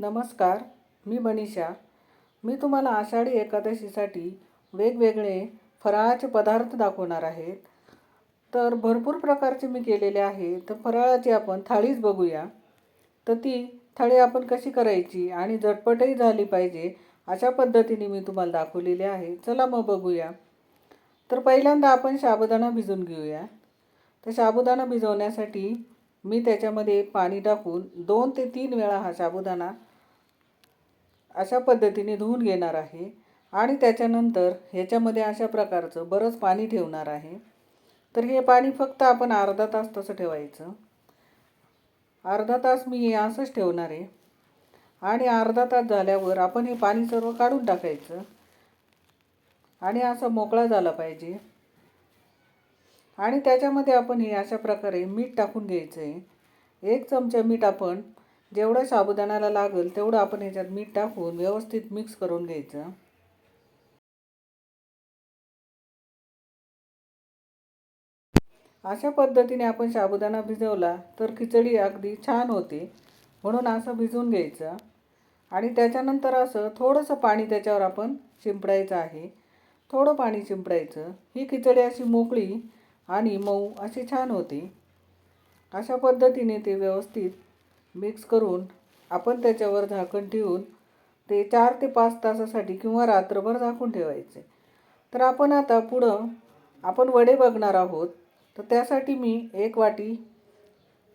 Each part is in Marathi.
नमस्कार मी मनीषा. मी तुम्हाला आषाढी एकादशीसाठी वेगवेगळे फराळाचे पदार्थ दाखवणार आहेत तर भरपूर प्रकारचे मी केलेले आहे तर फराळाची आपण थाळीच बघूया. तर ती थाळी आपण कशी करायची आणि झटपटही झाली पाहिजे अशा पद्धतीने मी तुम्हाला दाखवलेली आहे. चला मग बघूया. तर पहिल्यांदा आपण साबुदाणा भिजवून घेऊया. तर साबुदाणा भिजवण्यासाठी मी त्याच्यामध्ये पाणी टाकून दोन ते तीन वेळा हा साबुदाणा अशा पद्धतीने धुवून घेणार आहे आणि त्याच्यानंतर ह्याच्यामध्ये अशा प्रकारचं बरंच पाणी ठेवणार आहे. तर हे पाणी फक्त आपण अर्धा तास तसं ठेवायचं. अर्धा तास मी हे असंच ठेवणार आहे. आणि अर्धा तास झाल्यावर आपण हे पाणी सर्व काढून टाकायचं. आणि असं मोकळा झाला पाहिजे. आणि त्याच्यामध्ये आपण हे अशा प्रकारे मीठ टाकून घ्यायचं आहे एक चमचा मीठ आपण जेवढं साबुदाण्याला लागेल तेवढं आपण ह्याच्यात मीठ टाकून व्यवस्थित मिक्स करून घ्यायचं. अशा पद्धतीने आपण साबुदाणा भिजवला तर खिचडी अगदी छान होते. म्हणून असं भिजवून घ्यायचं. आणि त्याच्यानंतर असं थोडंसं पाणी त्याच्यावर आपण शिंपडायचं आहे. थोडं पाणी शिंपडायचं. ही खिचडी अशी मोकळी आणि मऊ अशी छान होते. अशा पद्धतीने ते व्यवस्थित मिक्स करून आपण त्याच्यावर झाकण ठेवून ते चार ते पाच तासासाठी किंवा रात्रभर झाकून ठेवायचे. तर आपण आता पुढं आपण वडे बघणार आहोत. तर त्यासाठी मी एक वाटी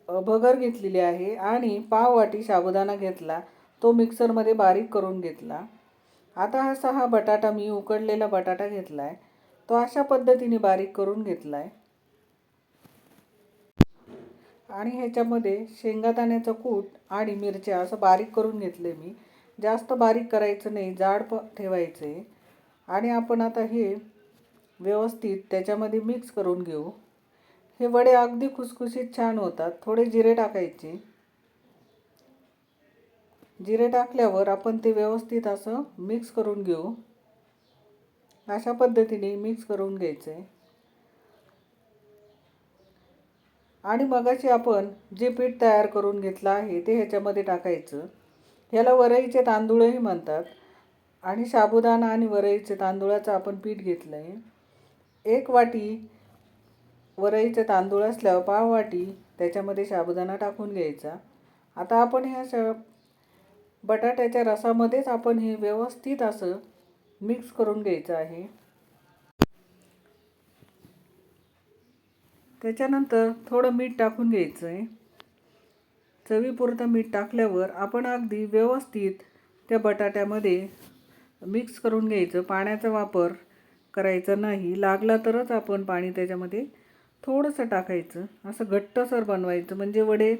भगर घेतलेली आहे आणि पाव वाटी साबुदाणा घेतला. तो मिक्सरमध्ये बारीक करून घेतला. आता असा हा बटाटा मी उकडलेला बटाटा घेतला आहे तो अशा पद्धतीने बारीक करून घेतला आहे आणि ह्याच्यामध्ये शेंगादाण्याचं कूट आणि मिरच्या असं बारीक करून घेतले मी. जास्त बारीक करायचं नाही जाड प ठेवायचे. आणि आपण आता हे व्यवस्थित त्याच्यामध्ये मिक्स करून घेऊ. हे वडे अगदी खुसखुशीत छान होतात. थोडे जिरे टाकायचे. जिरे टाकल्यावर आपण ते व्यवस्थित असं मिक्स करून घेऊ. अशा पद्धतीने मिक्स करून घ्यायचं. आहे आणि मगाशी आपण जे पीठ तयार करून घेतलं आहे ते ह्याच्यामध्ये टाकायचं. ह्याला वरईचे तांदूळही म्हणतात. आणि साबुदाणा आणि वरईचे तांदूळाचं आपण पीठ घेतलं आहे एक वाटी वरईचे तांदूळ असल्यावर पाव वाटी त्याच्यामध्ये साबुदाणा टाकून घ्यायचा. आता आपण ह्या स बटाट्याच्या रसामध्येच आपण हे व्यवस्थित असं मिक्स करून घ्यायचं आहे. त्याच्यानंतर थोडं मीठ टाकून घ्यायचं आहे चवीपुरतं मीठ टाकल्यावर आपण अगदी व्यवस्थित त्या बटाट्यामध्ये मिक्स करून घ्यायचं. पाण्याचा वापर करायचा नाही. लागला तरच आपण पाणी त्याच्यामध्ये थोडंसं टाकायचं. असं घट्टसर बनवायचं. म्हणजे वडे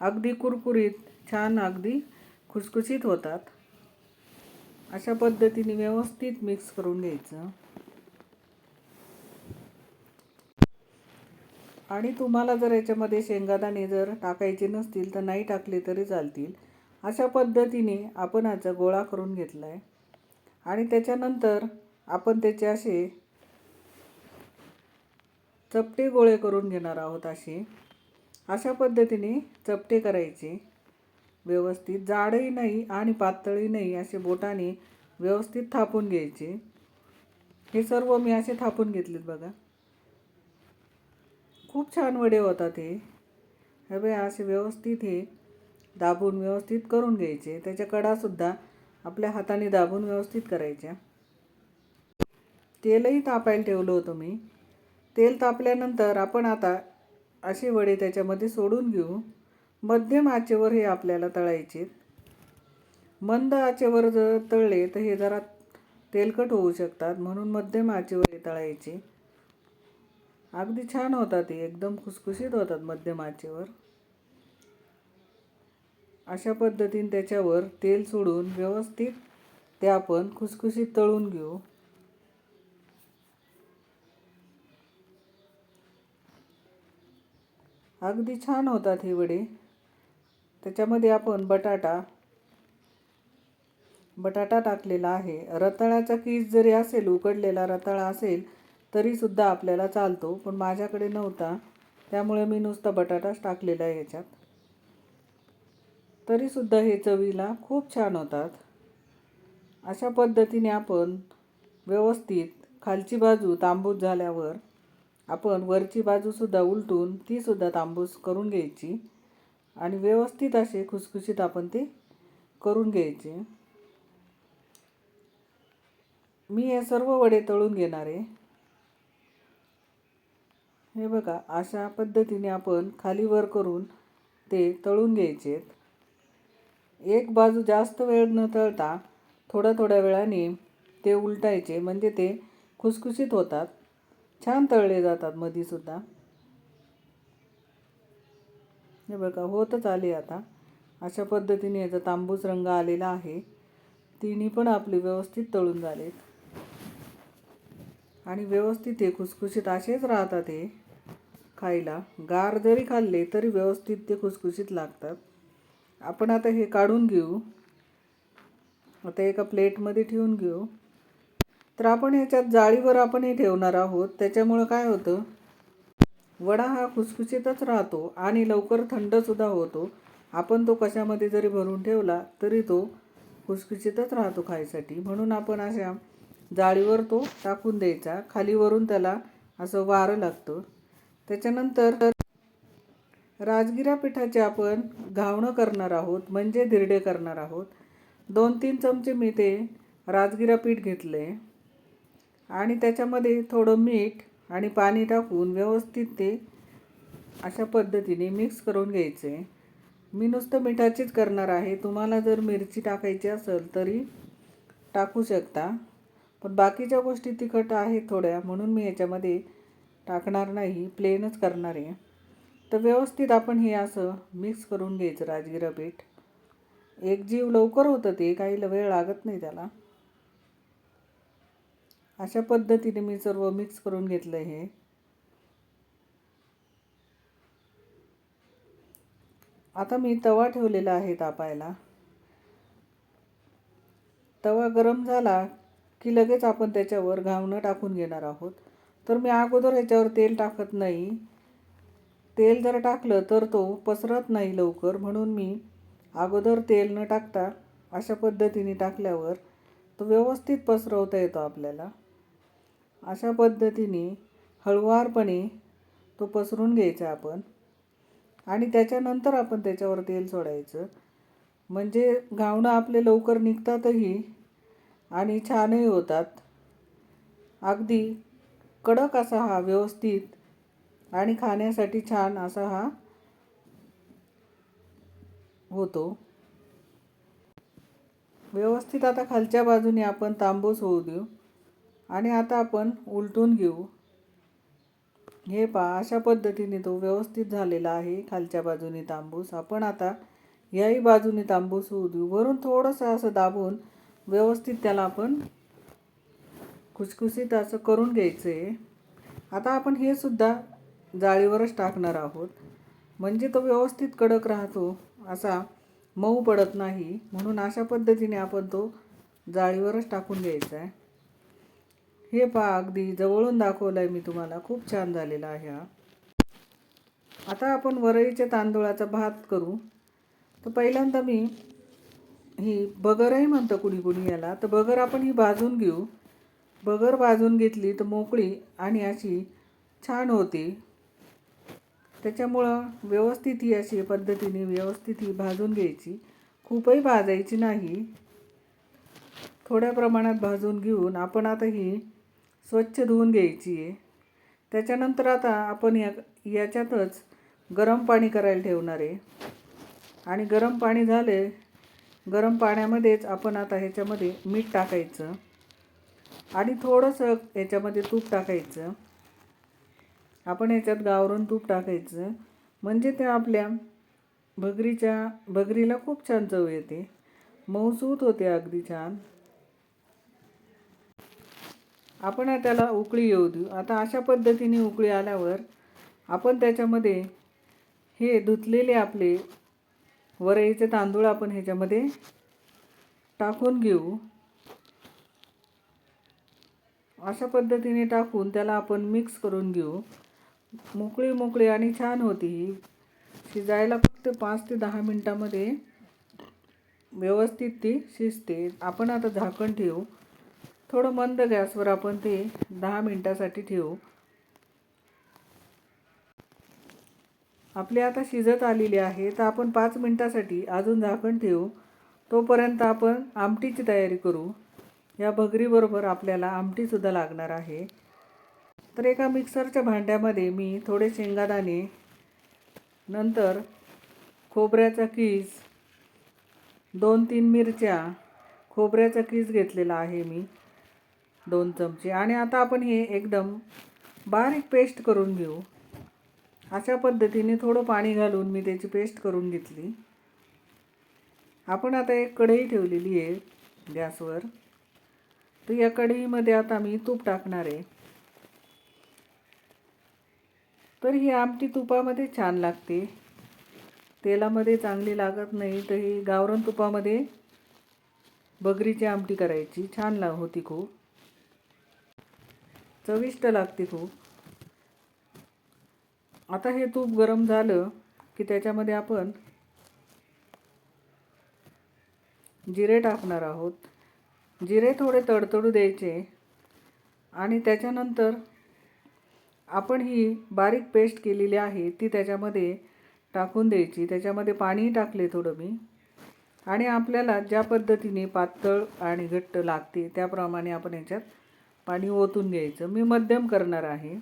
अगदी कुरकुरीत छान अगदी खुसखुशीत होतात. अशा पद्धतीने व्यवस्थित मिक्स करून घ्यायचं. आणि तुम्हाला जर याच्यामध्ये शेंगादाणे जर टाकायचे नसतील तर नाही टाकले तरी चालतील. अशा पद्धतीने आपण याचा गोळा करून घेतला आहे आणि त्याच्यानंतर आपण त्याचे असे चपटे गोळे करून घेणार आहोत असे. अशा पद्धतीने चपटे करायचे. व्यवस्थित जाडही नाही आणि पातळही नाही असे बोटाने व्यवस्थित थापून घ्यायचे. हे सर्व मी असे थापून घेतलेत बघा. खूप छान वडे होतात हे हे असे व्यवस्थित हे दाबून व्यवस्थित करून घ्यायचे. त्याच्या कडासुद्धा आपल्या हाताने दाबून व्यवस्थित करायच्या. तेलही तापायला ठेवलं होतं मी. तेल तापल्यानंतर आपण आता असे वडे त्याच्यामध्ये सोडून घेऊ. मध्यम आचेवर हे आपल्याला तळायचे. मंद आचेवर जर तळले तर हे जरा तेलकट होऊ शकतात. म्हणून मध्यम आचेवर हे तळायचे. अगदी छान होतात ते एकदम खुसखुशीत होतात मध्यम आचेवर अशा पद्धतीने त्याच्यावर तेल सोडून व्यवस्थित ते आपण खुसखुशीत तळून घेऊ. अगदी छान होतात हे वडे. त्याच्यामध्ये आपण बटाटा बटाटा टाकलेला आहे. रताळ्याचा कीस जरी असेल उकडलेला रताळा असेल तरीसुद्धा आपल्याला चालतो पण माझ्याकडे नव्हता. त्यामुळे मी नुसता बटाटाच टाकलेला आहे याच्यात. तरीसुद्धा हे चवीला खूप छान होतात. अशा पद्धतीने आपण व्यवस्थित खालची बाजू तांबूस झाल्यावर आपण वरची बाजूसुद्धा उलटून तीसुद्धा तांबूस करून घ्यायची आणि व्यवस्थित असे खुसखुशीत आपण ते करून घ्यायचे. मी हे सर्व वडे तळून घेणार आहे. हे बघा अशा पद्धतीने आपण खाली वर करून ते तळून घ्यायचे. एक बाजू जास्त वेळ न तळता थोड्या थोड्या वेळाने ते उलटायचे म्हणजे ते खुसखुशीत होतात. छान तळले जातात मधीसुद्धा हे बघा होतच आले आता. अशा पद्धतीने याचा तांबूस रंग आलेला आहे. तिन्ही पण आपले व्यवस्थित तळून झालेत. आणि व्यवस्थित हे खुसखुशीत असेच राहतात हे. खायला. गार जरी खाल्ले तरी व्यवस्थित ते खुसखुशीत लागतात. आपण आता हे काढून घेऊ. आता एका प्लेटमध्ये ठेवून घेऊ. तर आपण ह्याच्यात जाळीवर आपण हे ठेवणार आहोत. त्याच्यामुळं काय होतं? वडा हा खुसखुशीतच राहतो आणि लवकर थंडसुद्धा होतो. आपण तो कशामध्ये जरी भरून ठेवला तरी तो खुसखुशीतच राहतो खायसाठी. म्हणून आपण अशा जाळीवर तो टाकून द्यायचा. खालीवरून त्याला असं वारं लागतं. त्याच्यानंतर राजगिरा पिठाचे आपण घावणं करणार आहोत म्हणजे धिरडे करणार आहोत. दोन तीन चमचे मी ते राजगिरा पीठ घेतले आणि त्याच्यामध्ये थोडं मीठ आणि पाणी टाकून व्यवस्थित ते अशा पद्धतीने मिक्स करून घ्यायचे. मी नुसतं मिठाचीच करणार आहे. तुम्हाला जर मिरची टाकायची असेल तरी टाकू शकता. पण बाकीच्या गोष्टी तिखट आहेत थोड्या म्हणून मी याच्यामध्ये टाकणार नाही प्लेनच करणार आहे. तर व्यवस्थित आपण हे असं मिक्स करून घ्यायचं राजगिरा पीठ. एक जीव लवकर होतं ते काही वेळ लागत नाही त्याला. अशा पद्धतीने मी सर्व मिक्स करून घेतलं हे. आता मी तवा ठेवलेला आहे तापायला. तवा गरम झाला की लगेच आपण त्याच्यावर घावणं टाकून घेणार आहोत. तर मी अगोदर ह्याच्यावर तेल टाकत नाही. तेल जर टाकलं तर तो पसरत नाही लवकर. म्हणून मी अगोदर तेल न टाकता अशा पद्धतीने टाकल्यावर तो व्यवस्थित पसरवता येतो आपल्याला. अशा पद्धतीने हळुवारपणे तो पसरून घ्यायचा आपण. आणि त्याच्यानंतर आपण त्याच्यावर तेल सोडायचं. म्हणजे घावणं आपले लवकर निघतातही आणि छानही होतात. अगदी कडक असा हा व्यवस्थित आणि खाण्यासाठी छान असा हा होतो. व्यवस्थित आता खालच्या बाजूने आपण तांबूस होऊ देऊ आणि आता आपण उलटून घेऊ. हे पहा अशा पद्धतीने तो व्यवस्थित झालेला आहे खालच्या बाजूने तांबूस आपण आता याही बाजूने तांबूस होऊ देऊ. वरून थोडंसं असं दाबून व्यवस्थित त्याला आपण खुसखुशीत असं करून घ्यायचं. आहे आता आपण हे सुद्धा जाळीवरच टाकणार आहोत. म्हणजे तो व्यवस्थित कडक राहतो असा मऊ पडत नाही. म्हणून अशा पद्धतीने आपण तो जाळीवरच टाकून घ्यायचा आहे. हे पहा अगदी जवळून दाखवलं आहे मी तुम्हाला. खूप छान झालेला आहे हा. आता आपण वरईच्या तांदूळाचा भात करू. तर पहिल्यांदा मी ही बगरही म्हणतं कुणी कुणी याला. तर बगर आपण ही भाजून घेऊ. बगर भाजून घेतली तर मोकळी आणि अशी छान होती. त्याच्यामुळं व्यवस्थित ही अशी पद्धतीने व्यवस्थित ही भाजून घ्यायची. खूपही भाजायची नाही. थोड्या प्रमाणात भाजून घेऊन आपण आता ही स्वच्छ धुवून घ्यायची आहे. त्याच्यानंतर आता आपण या याच्यातच गरम पाणी करायला ठेवणार आहे. आणि गरम पाणी झाले गरम पाण्यामध्येच आपण आता ह्याच्यामध्ये मीठ टाकायचं. आणि थोडंसं याच्यामध्ये तूप टाकायचं. आपण याच्यात गावरून तूप टाकायचं. म्हणजे ते आपल्या भगरीच्या भगरीला खूप छान चव येते. मऊसूत होते अगदी छान. आपण त्याला उकळी येऊ देऊ. आता अशा पद्धतीने उकळी आल्यावर आपण त्याच्यामध्ये हे धुतलेले आपले वरईचे तांदूळ आपण ह्याच्यामध्ये टाकून घेऊ. अशा पद्धतीने टाकून त्याला आपण मिक्स करून घेऊ. मोकळी मोकळी आणि छान होती ही. शिजायला फक्त पाच ते दहा मिनटामध्ये व्यवस्थित ती शिजते. आपण आता झाकण ठेवू. थोडं मंद गॅसवर आपण ते दहा मिनटासाठी ठेवू. आपली आता शिजत आलेली आहे तर आपण पाच मिनटासाठी अजून झाकण ठेवू. तोपर्यंत आपण आमटीची तयारी करू. या भगरीबरोबर आपल्याला आमटीसुद्धा लागणार आहे. तर एका मिक्सरच्या भांड्यामध्ये मी थोडे शेंगादाणे नंतर खोबऱ्याचा कीस दोन तीन मिरच्या खोबऱ्याचा कीस घेतलेला आहे मी दोन चमचे. आणि आता आपण हे एकदम बारीक पेस्ट करून घेऊ. अशा पद्धतीने थोडं पाणी घालून मी त्याची पेस्ट करून घेतली. आपण आता एक कढई ठेवलेली आहे गॅसवर. तर या कढईमध्ये आता मी तूप टाकणार आहे. तर ही आमटी तुपामध्ये छान लागते. तेलामध्ये चांगली लागत नाही तर ही गावरण तुपामध्ये बगरीची आमटी करायची. छान ला होती खूप. चविष्ट लागते खूप. आता हे तूप गरम झालं की त्याच्यामध्ये आपण जिरे टाकणार आहोत. जिरे थोडे तडतडू द्यायचे आणि त्याच्यानंतर आपण ही बारीक पेस्ट केलेली आहे ती त्याच्यामध्ये टाकून द्यायची. त्याच्यामध्ये पाणी टाकले थोडं मी. आणि आपल्याला ज्या पद्धतीने पातळ आणि घट्ट लागते त्याप्रमाणे आपण याच्यात पाणी ओतून घ्यायचं. मी मध्यम करणार आहे.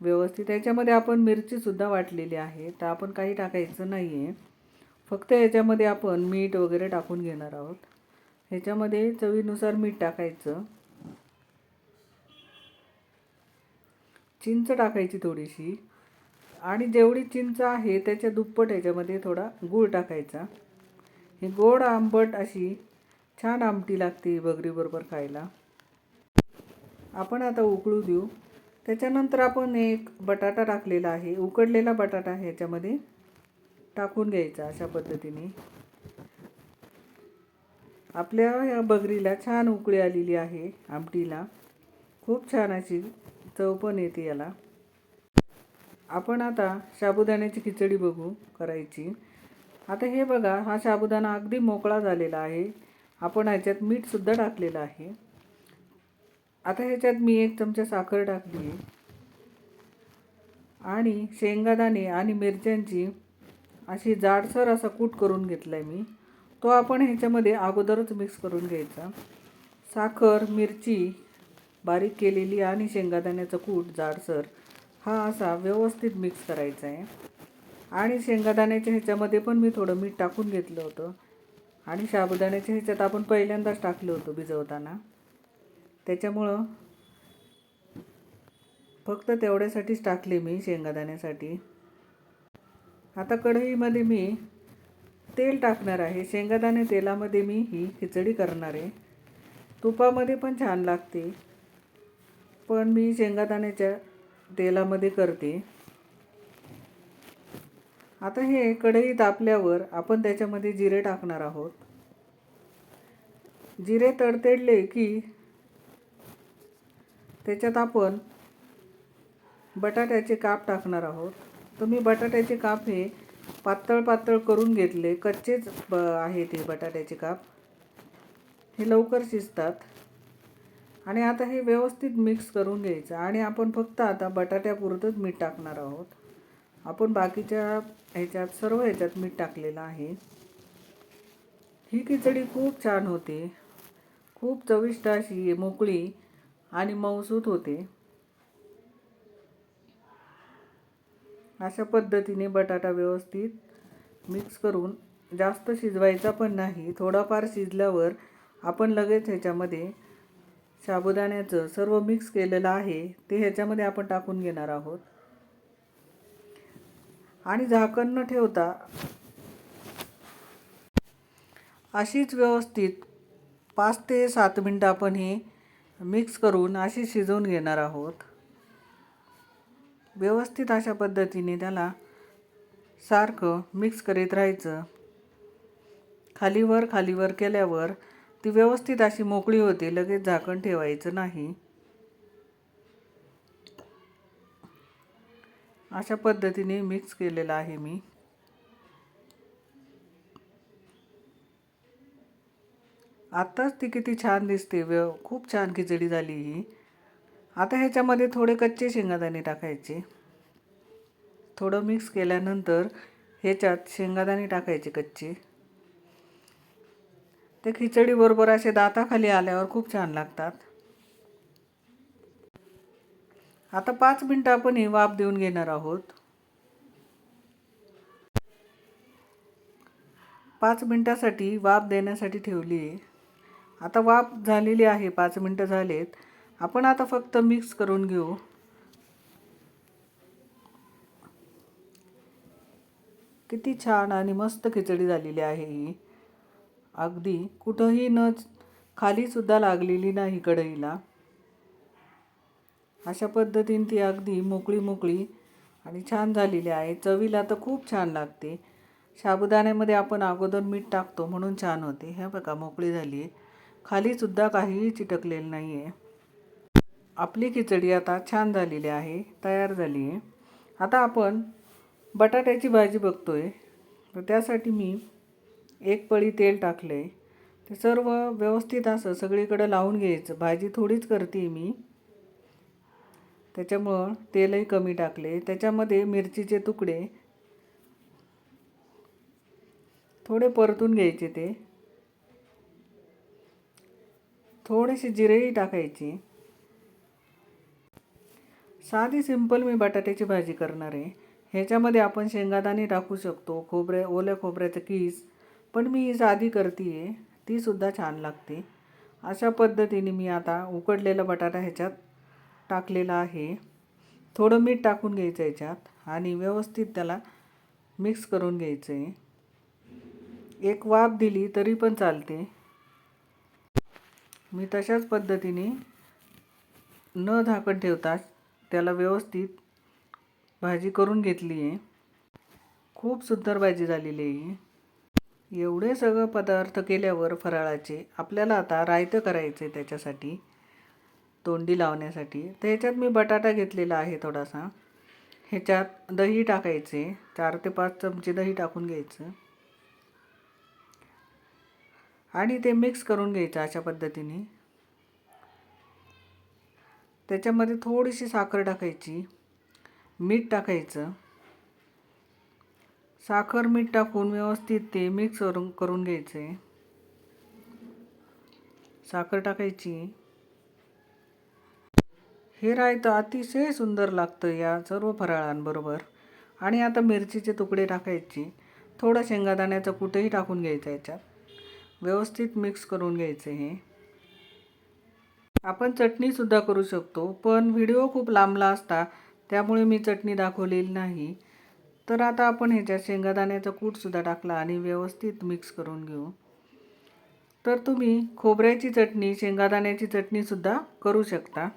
व्यवस्थित. याच्यामध्ये आपण मिरचीसुद्धा वाटलेली आहे तर आपण काही टाकायचं नाही आहे फक्त याच्यामध्ये आपण मीठ वगैरे टाकून घेणार आहोत. ह्याच्यामध्ये चवीनुसार मीठ टाकायचं. चिंच टाकायची थोडीशी. आणि जेवढी चिंच आहे त्याच्या दुप्पट ह्याच्यामध्ये थोडा गूळ टाकायचा. ही गोड आंबट अशी छान आमटी लागते बगरीबरोबर खायला. आपण आता उकळू देऊ. त्याच्यानंतर आपण एक बटाटा टाकलेला आहे. उकडलेला बटाटा ह्याच्यामध्ये टाकून घ्यायचा अशा पद्धतीने. आपल्या या बगरीला छान उकळी आलेली आहे आमटीला. खूप छान अशी चव पण येते याला. आपण आता साबुदाण्याची खिचडी बघू करायची. आता हे बघा हा साबुदाणा अगदी मोकळा झालेला आहे. आपण ह्याच्यात मीठसुद्धा टाकलेलं आहे. आता ह्याच्यात मी एक चमचा साखर टाकली. आहे आणि शेंगादाणे आणि मिरच्यांची अशी जाडसर असा कूट करून घेतला आहे मी. तो आपण ह्याच्यामध्ये अगोदरच मिक्स करून घ्यायचा. साखर मिरची बारीक केलेली आणि शेंगादाण्याचा कूट जाडसर हा असा व्यवस्थित मिक्स करायचा आहे. आणि शेंगादाण्याच्या ह्याच्यामध्ये पण मी थोडं मीठ टाकून घेतलं होतं. आणि साबुदाण्याच्या ह्याच्यात आपण पहिल्यांदाच टाकलं होतं भिजवताना. त्याच्यामुळं फक्त तेवढ्यासाठीच टाकले मी शेंगादाण्यासाठी. आता कढईमध्ये मी तेल टाकणार आहे. शेंगादाणे तेलामध्ये मी ही खिचडी करणार आहे. तुपामध्ये पण छान लागते. पण मी शेंगादाण्याच्या तेलामध्ये करते. आता हे कढई तापल्यावर आपण त्याच्यामध्ये जिरे टाकणार आहोत. जिरे तडतडले की त्याच्यात आपण बटाट्याचे काप टाकणार आहोत. तर मी बटाट्याचे काप हे पातळ पातळ करून घेतले. कच्चेच ब आहेत हे बटाट्याचे काप. हे लवकर शिजतात. आणि आता हे व्यवस्थित मिक्स करून घ्यायचं. आणि आपण फक्त आता बटाट्यापुरतंच मीठ टाकणार आहोत. आपण बाकीच्या ह्याच्यात सर्व ह्याच्यात मीठ टाकलेलं आहे. ही खिचडी खूप छान होते. खूप चविष्ट अशी मोकळी आणि मऊसूत होते. अशा पद्धतीने बटाटा व्यवस्थित मिक्स करून जास्त शिजवायचा पण नाही. थोडाफार शिजल्यावर आपण लगेच ह्याच्यामध्ये साबुदाण्याचं सर्व मिक्स केलेलं आहे ते ह्याच्यामध्ये आपण टाकून घेणार आहोत. आणि झाकण न ठेवता अशीच व्यवस्थित पाच ते सात मिनटं आपण हे मिक्स करून अशी शिजवून घेणार आहोत. व्यवस्थित अशा पद्धतीने त्याला सारखं मिक्स करीत राहायचं. खालीवर खालीवर केल्यावर ती व्यवस्थित अशी मोकळी होते लगेच झाकण ठेवायचं नाही. अशा पद्धतीने मिक्स केलेलं आहे मी. आत्ताच ती किती छान दिसते व्यव खूप छान खिचडी झाली ही. आता ह्याच्यामध्ये थोडे कच्चे शेंगादाणे टाकायचे. थोडं मिक्स केल्यानंतर ह्याच्यात शेंगादाणे टाकायचे कच्चे. ते खिचडीबरोबर असे दाताखाली आल्यावर खूप छान लागतात. आता पाच मिनटं आपण ही वाफ देऊन घेणार आहोत. पाच मिनटासाठी वाफ देण्यासाठी ठेवली आता वाफ झालेली आहे पाच मिनटं झालेत. आपण आता फक्त मिक्स करून घेऊ. किती छान आणि मस्त खिचडी झालेली आहे ही. अगदी कुठंही न खालीसुद्धा लागलेली नाही कढईला. अशा पद्धतीने ती अगदी मोकळी मोकळी आणि छान झालेली आहे. चवीला तर खूप छान लागते. साबुदाण्यामध्ये आपण अगोदर मीठ टाकतो म्हणून छान होते. ह्या बघा मोकळी झाली आहे. खालीसुद्धा काहीही चिटकलेलं नाही आहे आपली खिचडी आता छान झालेली आहे तयार झाली आहे. आता आपण बटाट्याची भाजी बघतो आहे तर त्यासाठी मी एक पळी तेल टाकलं आहे ते सर्व व्यवस्थित असं सगळीकडं लावून घ्यायचं. भाजी थोडीच करते मी. त्याच्यामुळं तेलही कमी टाकले. त्याच्यामध्ये मिरचीचे तुकडे थोडे परतून घ्यायचे ते. थोडेसे जिरेही टाकायचे. साधी सिंपल मी बटाट्याची भाजी करणार आहे. ह्याच्यामध्ये आपण शेंगादाणे टाकू शकतो खोबरे ओल्या खोबऱ्याचं कीस. पण मी ही साधी करते आहे तीसुद्धा छान लागते. अशा पद्धतीने मी आता उकडलेला बटाटा ह्याच्यात टाकलेला आहे. थोडं मीठ टाकून घ्यायचं ह्याच्यात आणि व्यवस्थित त्याला मिक्स करून घ्यायचं आहे एक वाफ दिली तरी पण चालते. मी तशाच पद्धतीने न झाकण ठेवता त्याला व्यवस्थित भाजी करून घेतली आहे. खूप सुंदर भाजी झालेली आहे एवढे सगळं पदार्थ केल्यावर फराळाचे आपल्याला आता रायतं करायचं आहे त्याच्यासाठी तोंडी लावण्यासाठी. तर ह्याच्यात मी बटाटा घेतलेला आहे थोडासा. ह्याच्यात दही टाकायचे चार ते पाच चमचे दही टाकून घ्यायचं. आणि ते मिक्स करून घ्यायचं अशा पद्धतीने. त्याच्यामध्ये थोडीशी साखर टाकायची मीठ टाकायचं. साखर मीठ टाकून व्यवस्थित ते मिक्स करून करून घ्यायचं. आहे साखर टाकायची. हे रायतं अतिशय सुंदर लागतं या सर्व फराळांबरोबर. आणि आता मिरचीचे तुकडे टाकायचे. थोडं शेंगादाण्याचं कुठंही टाकून घ्यायचं याच्यात. व्यवस्थित मिक्स करून घ्यायचं हे. आपण चटणीसुद्धा करू शकतो पण व्हिडिओ खूप लांबला असता त्यामुळे मी चटणी दाखवलेली नाही. तर आता आपण ह्याच्यात शेंगादाण्याचा कूटसुद्धा टाकला आणि व्यवस्थित मिक्स करून घेऊ. तर तुम्ही खोबऱ्याची चटणी शेंगादाण्याची चटणीसुद्धा करू शकता.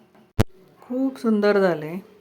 खूप सुंदर झालं. आहे